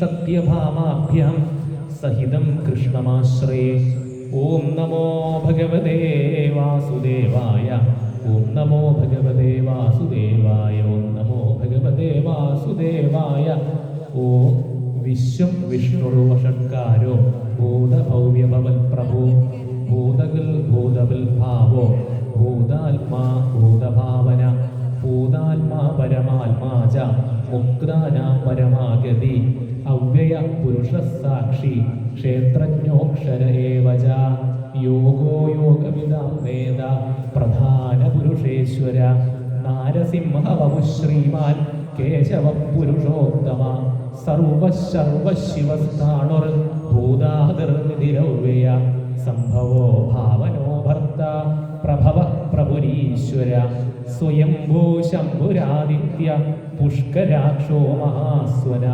സത്യഭാമാഭ്യാം സഹിതം കൃഷ്ണമാശ്രയേ. ഓം നമോ ഭഗവതേ വാസുദേവായ ഓം നമോ ഭഗവതേ വാസുദേവായ ഓം നമോ ഭഗവതേ വാസുദേവായ. ഓം വിശ്വം വിഷ്ണുർവഷട്കാരോ ഭൂതഭവ്യഭവൽ പ്രഭു ഭൂതകൽ ഭൂതബൽ ഭാവോ ഭൂതാത്മാ ഭൂതഭാവന ഭൂതാത്മാ പരമാത്മാ ച മുക്താനാം പരമാഗതി. പുരുഷ സാക്ഷി ക്ഷേത്രജ്ഞോക്ഷര ഏവ ച യോഗോ യോഗവിദാം വേദ. പ്രധാന പുരുഷേശ്വര. നാരസിംഹവമു ശ്രീമാൻ കേശവ പുരുഷോത്തമ സർവശർവശിവസ്ഥാണുർ ഭൂതാതിർനിധിരവ്യയ സംഭവോ ഭാവനോ ഭർത്ത പ്രഭവ പ്രഭുരീശ്വര. സ്വയംഭൂ ശംഭുരാദിത്യ പുഷ്കരാക്ഷോ മഹാസ്വന.